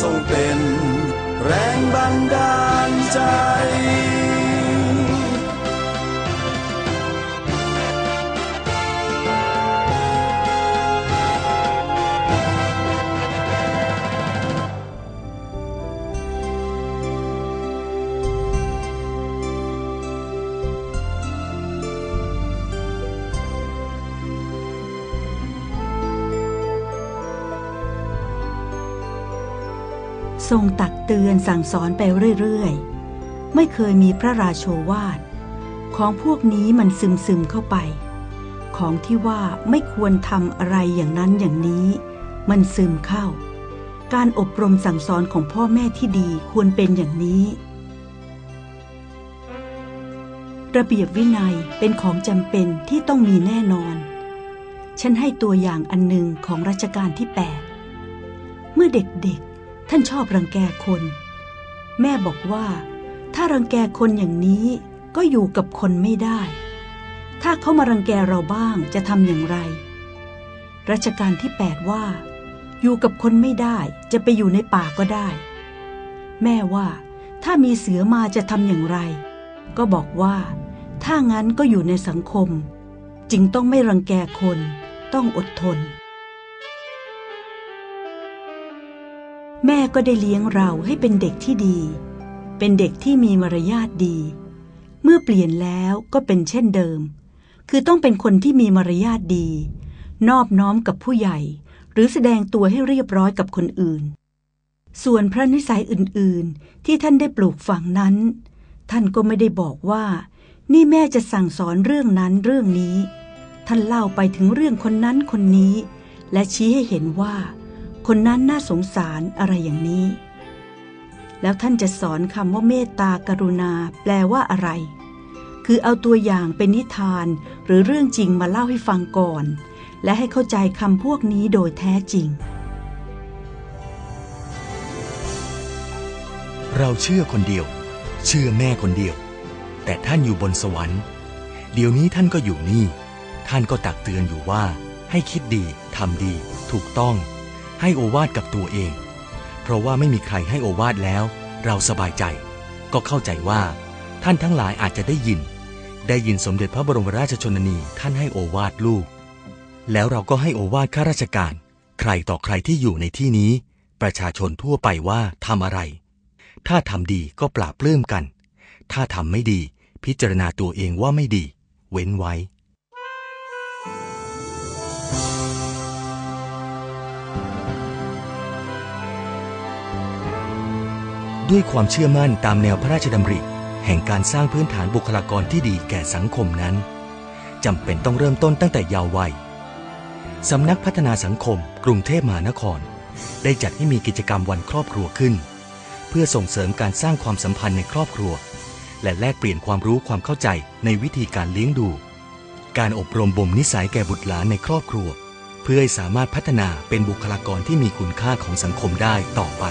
ทรงเป็นแรงบันดาลใจ ทรงตักเตือนสั่งสอนไปเรื่อยๆ ไม่เคยมีพระราโชวาท ของพวกนี้มันซึมซึมเข้าไป ของที่ว่าไม่ควรทำอะไรอย่างนั้นอย่างนี้ มันซึมเข้า การอบรมสั่งสอนของพ่อแม่ที่ดีควรเป็นอย่างนี้ ระเบียบวินัยเป็นของจำเป็นที่ต้องมีแน่นอน ฉันให้ตัวอย่างอันหนึ่งของรัชกาลที่ 8 เมื่อเด็กๆ ท่านชอบรังแกคน แม่บอกว่า ถ้ารังแกคนอย่างนี้ก็อยู่กับคนไม่ได้ ถ้าเขามารังแกเราบ้างจะทำอย่างไร รัชกาลที่ 8 ว่า อยู่กับคนไม่ได้จะไปอยู่ในป่าก็ได้ แม่ว่า ถ้ามีเสือมาจะทำอย่างไร ก็บอกว่า ถ้างั้นก็อยู่ในสังคม จึงต้องไม่รังแกคน ต้องอดทน แม่ก็ได้เลี้ยงเราให้เป็นเด็กที่ดี เป็นเด็กที่มีมารยาทดี เมื่อเปลี่ยนแล้วก็เป็นเช่นเดิม คือต้องเป็นคนที่มีมารยาทดี นอบน้อมกับผู้ใหญ่ หรือแสดงตัวให้เรียบร้อยกับคนอื่น ส่วนพระนิสัยอื่นๆ ที่ท่านได้ปลูกฝังนั้น ท่านก็ไม่ได้บอกว่า นี่แม่จะสั่งสอนเรื่องนั้นเรื่องนี้ ท่านเล่าไปถึงเรื่องคนนั้นคนนี้ และชี้ให้เห็นว่า คนนั้นน่าสงสารอะไรอย่างนี้ แล้วท่านจะสอนคำว่าเมตตากรุณาแปลว่าอะไร คือเอาตัวอย่างเป็นนิทานหรือเรื่องจริงมาเล่าให้ฟังก่อน และให้เข้าใจคำพวกนี้โดยแท้จริง เราเชื่อคนเดียว เชื่อแม่คนเดียว แต่ท่านอยู่บนสวรรค์ เดี๋ยวนี้ท่านก็อยู่นี่ ท่านก็ตักเตือนอยู่ว่า ให้คิดดีทำดี ถูกต้อง ให้โอวาทกับตัวเอง เพราะว่าไม่มีใครให้โอวาทแล้ว เราสบายใจ ก็เข้าใจว่า ท่านทั้งหลายอาจจะได้ยิน ได้ยินสมเด็จพระบรมราชชนนีท่านให้โอวาทลูก แล้วเราก็ให้โอวาทข้าราชการ ใครต่อใครที่อยู่ในที่นี้ ประชาชนทั่วไปว่าทำอะไร ถ้าทำดีก็ปราบปลื้มกัน ถ้าทำไม่ดี พิจารณาตัวเองว่าไม่ดี เว้นไว้ ด้วยความเชื่อมั่นตามแนวพระราชดำริ แห่งการสร้างพื้นฐานบุคลากรที่ดีแก่สังคมนั้นจำเป็นต้องเริ่มต้นตั้งแต่เยาว์วัยสำนักพัฒนาสังคม กรุงเทพมหานคร ได้จัดให้มีกิจกรรมวันครอบครัวขึ้น เพื่อส่งเสริมการสร้างความสัมพันธ์ในครอบครัว และแลกเปลี่ยนความรู้ความเข้าใจในวิธีการเลี้ยงดู การอบรมบ่มนิสัยแก่บุตรหลานในครอบครัว เพื่อให้สามารถพัฒนาเป็นบุคลากรที่มีคุณค่าของสังคมได้ต่อไป